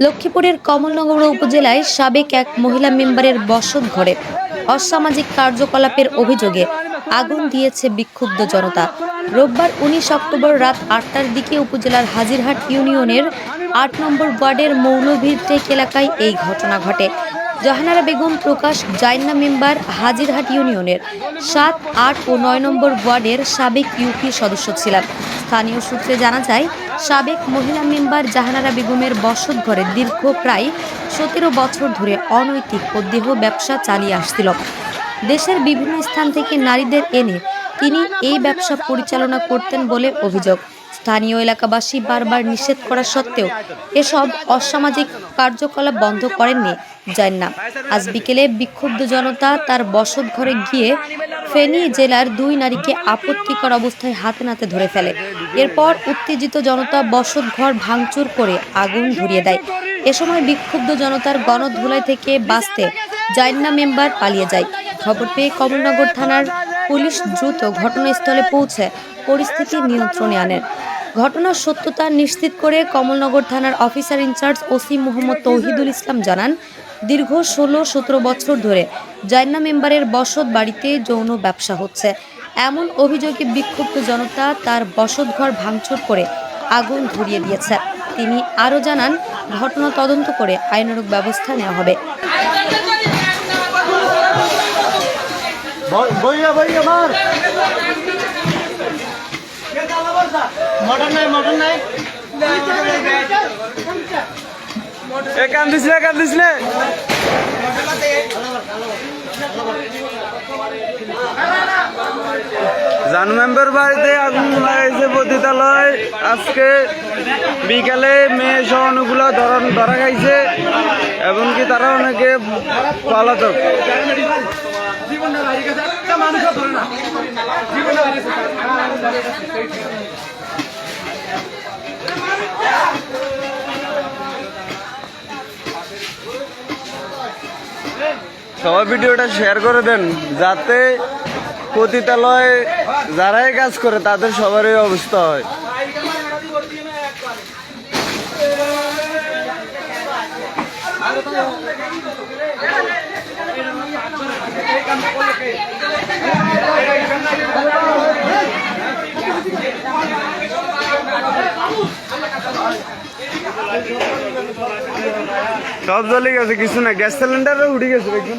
লক্ষ্মীপুরের কমলনগর উপজেলায় সাবেক এক মহিলা মেম্বারের বসত ঘরে অসামাজিক কার্যকলাপের অভিযোগে আগুন দিয়েছে বিক্ষুব্ধ জনতা। রোববার উনিশ অক্টোবর রাত আটটার দিকে উপজেলার হাজিরহাট ইউনিয়নের আট নম্বর ওয়ার্ডের মৌলভীরটেক এলাকায় এই ঘটনা ঘটে। জাহানারা বেগম প্রকাশ জাইন্না মেম্বার হাজিরহাট ইউনিয়নের সাত, আট ও নয় নম্বর ওয়ার্ডের সাবেক ইউপি সদস্য ছিলেন। স্থানীয় সূত্রে জানা যায়, সাবেক মহিলা মেম্বার জাহানারা বেগমের বসত ঘরে দীর্ঘ প্রায় সতেরো বছর ধরে অনৈতিক ও দেহ ব্যবসা চালিয়ে আসছিল। দেশের বিভিন্ন স্থান থেকে নারীদের এনে তিনি এই ব্যবসা পরিচালনা করতেন বলে অভিযোগ। স্থানীয় এলাকাবাসী বারবার নিষেধ করা সত্ত্বেও এসব অসামাজিক কার্যকলাপ বন্ধ করেননি জান্না আজ বিকেলে বিক্ষুব্ধ জনতা তার বসত ঘরে গিয়ে ফেনী জেলার দুই নারীকে আপত্তিকর অবস্থায় হাতে নাতে ধরে ফেলে। এরপর উত্তেজিত জনতা বসত ঘর ভাঙচুর করে আগুন ধরিয়ে দেয়। এ সময় বিক্ষুব্ধ জনতার গণধুলাই থেকে বাঁচতে জাইন্না মেম্বার পালিয়ে যায়। খবর পেয়ে কমলনগর থানার পুলিশ দ্রুত ঘটনাস্থলে পৌঁছে পরিস্থিতি নিয়ন্ত্রণে আনেন। ঘটনার সত্যতা নিশ্চিত করে কমলনগর থানার officer in charge OC Mohammad Tauhidul Islam জানান, দীর্ঘ ষোলো সতেরো বছর ধরে জাইন্না মেম্বারের বসত বাড়িতে যৌন ব্যবসা হচ্ছে। এমন অভিযোগে বিক্ষুব্ধ জনতা তার বসতঘর ভাঙচুর করে আগুন ধরিয়ে দিয়েছে। তিনি আরও জানান, ঘটনা তদন্ত করে আইনানুগ ব্যবস্থা নেওয়া হবে। বইয়া বইয়া মার মটন নাই মটন নাই এ কান দিস না কান না। জানু মেম্বার বাড়িতে আগুন লাগাইছে পতিতালয়। আজকে বিকালে মেয়ে সহ অনেকগুলো ধরা ধরা খাইছে, এমনকি তারা অনেকে পলাতক। সবাই ভিডিওটা শেয়ার করে দেন, যাতে পতিতালয় যারাই কাজ করে, তাদের সবারই অবস্থা হয়। সব জ্বলে গেছে, কিছু না। গ্যাস সিলিন্ডারও উঠে গেছে, দেখুন।